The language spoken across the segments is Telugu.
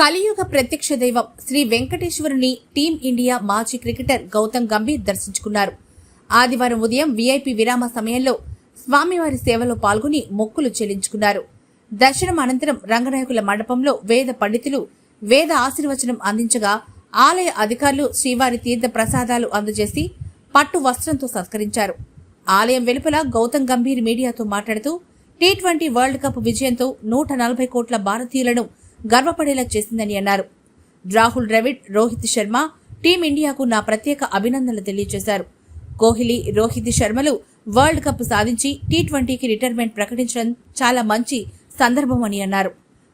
కలియుగ ప్రత్యక్ష దైవం శ్రీ వెంకటేశ్వరుని టీం ఇండియా మాజీ క్రికెటర్ గౌతమ్ గంభీర్ దర్శించుకున్నారు. ఆదివారం ఉదయం వీఐపీ విరామ సమయంలో స్వామివారి సేవలో పాల్గొని మొక్కులు చెల్లించుకున్నారు. దర్శనం అనంతరం రంగనాయకుల మండపంలో వేద పండితులు వేద ఆశీర్వచనం అందించగా ఆలయ అధికారులు శ్రీవారి తీర్థ ప్రసాదాలు అందజేసి పట్టు వస్త్రంతో సత్కరించారు. ఆలయం వెలుపల గౌతమ్ గంభీర్ మీడియాతో మాట్లాడుతూ టీ ట్వంటీ వరల్డ్ కప్ విజయంతో నూట నలభై కోట్ల భారతీయులను గర్వపడేలా చేసిందని అన్నారు. రాహుల్ ద్రవిడ్ రోహిత్ శర్మ టీమిండియాకు నా ప్రత్యేక అభినందనలు తెలియజేశారు. కోహ్లీ రోహిత్ శర్మలు వరల్డ్ కప్ సాధించి టీ ట్వంటీకి రిటైర్మెంట్ ప్రకటించడం చాలా మంచి సందర్భం అని అన్నారు.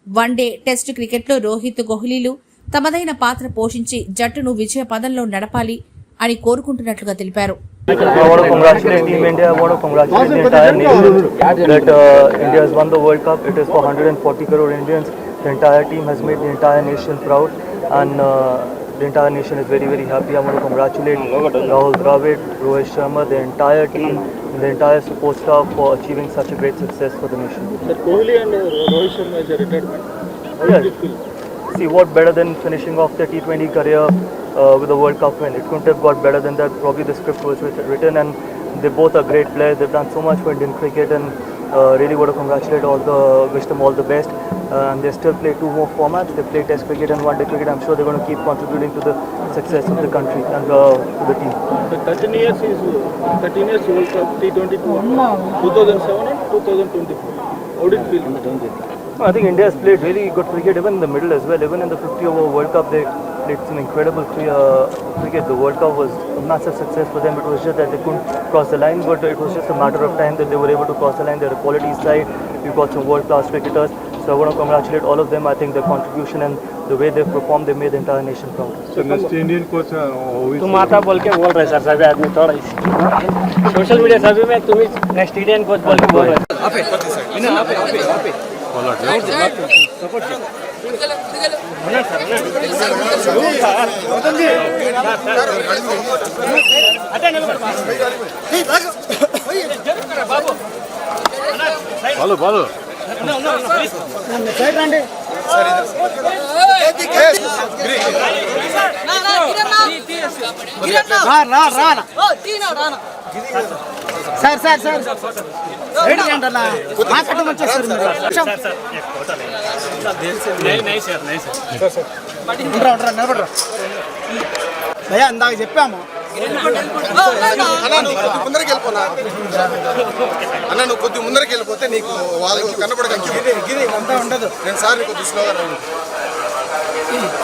వన్డే టెస్ట్ క్రికెట్లో రోహిత్ కోహ్లీలు తమదైన పాత్ర పోషించి జట్టును విజయ పదంలో నడపాలి అని కోరుకుంటున్నట్లుగా తెలిపారు. I want to congratulate Team India. I want to congratulate the entire nation that uh, India has won the World Cup. It is for 140 crore Indians. The entire team has made the entire nation proud, and uh, the entire nation is very very happy. I want to congratulate Rahul Dravid, Rohit Sharma, the entire team, and the entire support staff for achieving such a great success for the nation. Sir, Kohli and uh, Rohit Sharma is a retirement. How Yeah. did it feel? See, what better than finishing off their T20 career uh, with the World Cup win? It couldn't have got better than that. Probably the script was written, and they both are great players. They've done so much for Indian cricket, and uh, really want to congratulate all the, wish them all the best. Uh, and they still play two more formats. They play Test cricket and One Day cricket. I'm sure they're going to keep contributing to the success of the country and uh, to the team. The 13 years is uh, 13 years World Cup T20 2007 and 2024. How did it feel? I think India has played really good cricket even in the middle as well. Even in the 50 over World Cup, they played some incredible cre- uh, cricket. The World Cup was a massive success for them. It was just that they couldn't cross the line, but it was just a matter of time that they were able to cross the line. They're a quality side. We've got some world class cricketers. So I want to congratulate all of them. I think their contribution and the way they've performed, they made the entire nation proud. So next Indian coach, uh, who is तुम आता बोल के बोल रहे सर सभी आदमी थोड़ा इस- सोशल मीडिया सभी में तुम नेक्स्ट इंडियन कोच बोल के बोल रहे follow, follow. Sir sir sir. Ready అంటన్నా. మాట్లాడడం వచ్చేస్తారు మీరు. ఉండరా ఉండరా నిలబడరా. భయ్యా ఇందాక చెప్పాము. అన్న నువ్వు కొద్ది ముందరికి వెళ్ళిపోనా అన్న నువ్వు కొద్ది ముందరికి వెళ్ళిపోతే నీకు వాళ్ళు కనపడక గిరి అంతా ఉండదు. నేను సార్ కొద్ది స్లోగా